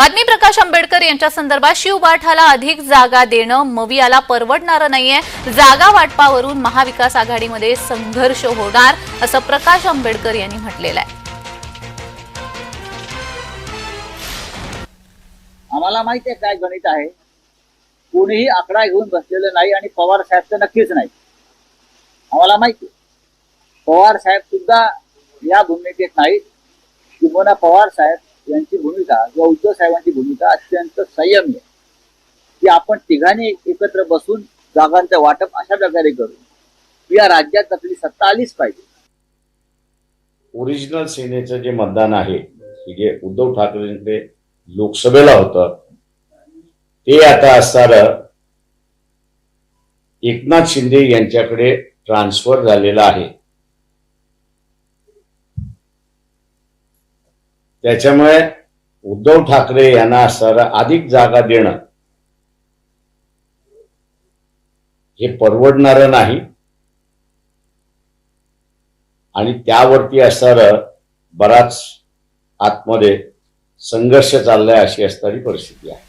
बातमी प्रकाश आंबेडकर यांच्या संदर्भात शिवबाठाला अधिक जागा देणं मवियाला परवडणारं नाहीये. जागा वाटपावरून महाविकास आघाडीमध्ये संघर्ष होणार असं प्रकाश आंबेडकर यांनी म्हटलेलं आहे. आम्हाला माहिती आहे काय गणित आहे? कोणीही आकडा घेऊन बसलेलं नाही आणि पवार साहेब तर नक्कीच नाही. आम्हाला माहिती पवार साहेब सुद्धा या भूमिकेत नाहीत. किंवा पवार साहेब यांची भूमिका किंवा उद्धव साहेबांची भूमिका अत्यंत संयमी आहे. की आपण तिघांनी एकत्र बसून जागांचं वाटप अशा प्रकारे करू. या राज्यात आपली सत्ता आलीच पाहिजे. ओरिजिनल सेनेचं जे मतदान आहे जे उद्धव ठाकरेंकडे लोकसभेला होतं ते आता असणार एकनाथ शिंदे यांच्याकडे ट्रान्सफर झालेलं आहे. त्याच्यामुळे उद्धव ठाकरे यांना सर अधिक जागा देणं हे परवडणारं नाही. आणि त्यावरती असणारं बराच आतमध्ये संघर्ष चाललाय अशी असणारी परिस्थिती आहे.